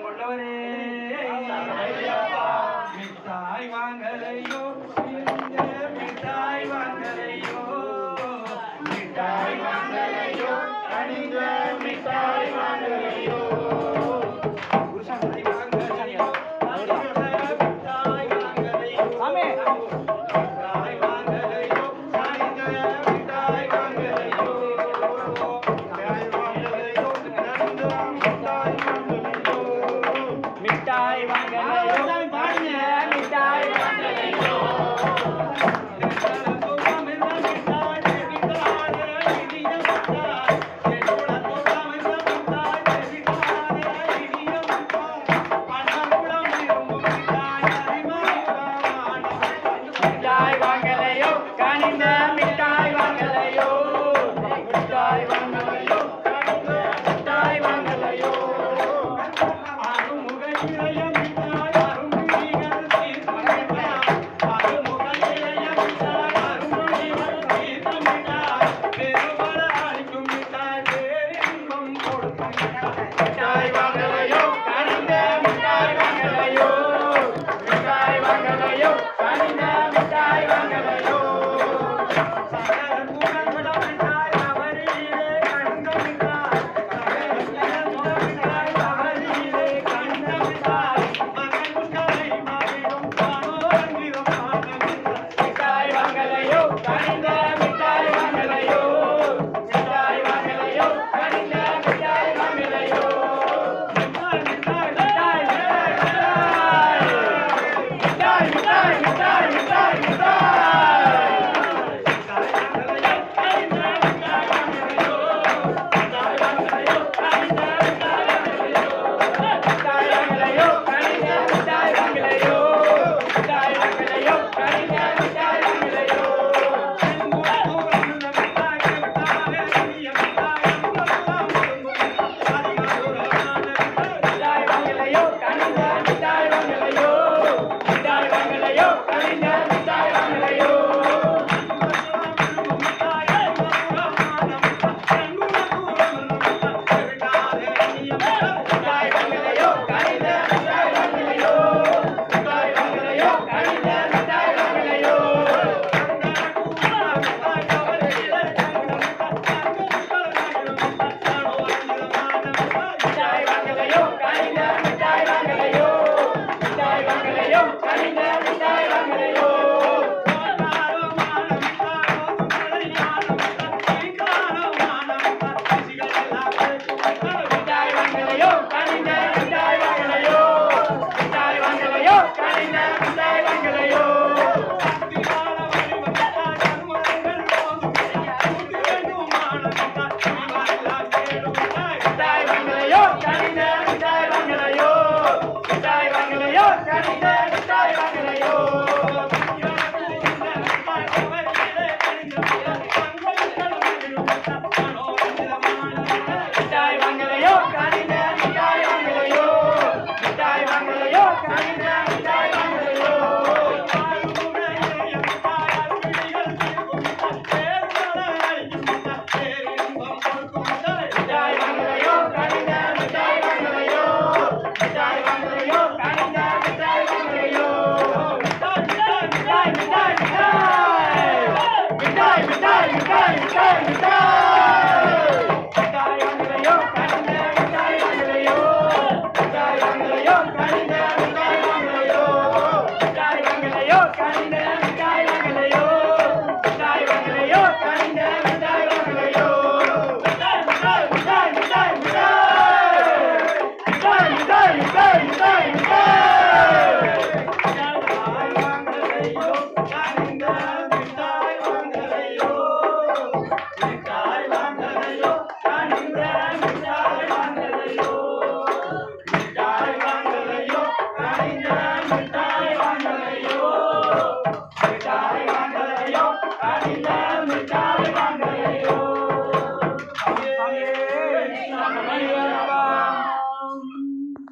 உள்ளம் கொண்டவரே மிட்டாய் வாங்கலையோ? இந்த மிட்டாய் வாங்கலையோ? மிட்டாய் வாங்கலையோ? அணிந்த Hey!